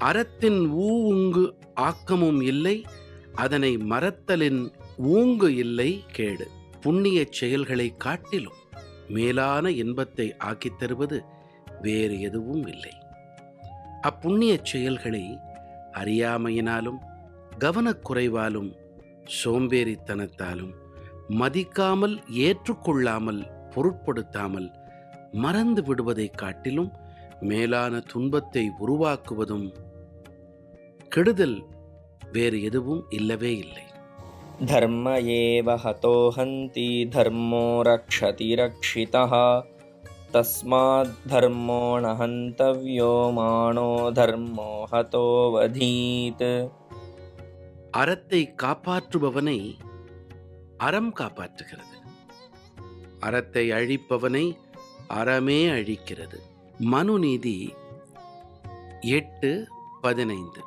அறத்தின் ஊங்கு ஆக்கமும் இல்லை அதனை மறத்தலின் ஊங்கு இல்லை கேடு. புண்ணியச் செயல்களை காட்டிலும் மேலான இன்பத்தை ஆக்கித் தருவது வேறு எதுவும் இல்லை. அப்புண்ணியச் செயல்களை அறியாமையினாலும் கவனக்குறைவாலும் சோம்பேறித்தனத்தாலும் மதிக்காமல் ஏற்றுக்கொள்ளாமல் பொருட்படுத்தாமல் மறந்து விடுவதைக் காட்டிலும் மேலான துன்பத்தை உருவாக்குவதும் கெடுதல் வேறு எதுவும் இல்லவே இல்லை. தர்ம ஏவ ஹதோஹந்தி தர்மோ ரக்ஷதி ரக்ஷிதா தஸ்மாத் தர்மோ நஹந்தவ்யோ மானோ தர்மோ ஹதோவதீத் அறத்தை காப்பாற்றுபவனை அறம் காப்பாற்றுகிறது. அறத்தை அழிப்பவனை அறமே அழிக்கிறது. மனுநீதி எட்டு பதினைந்து.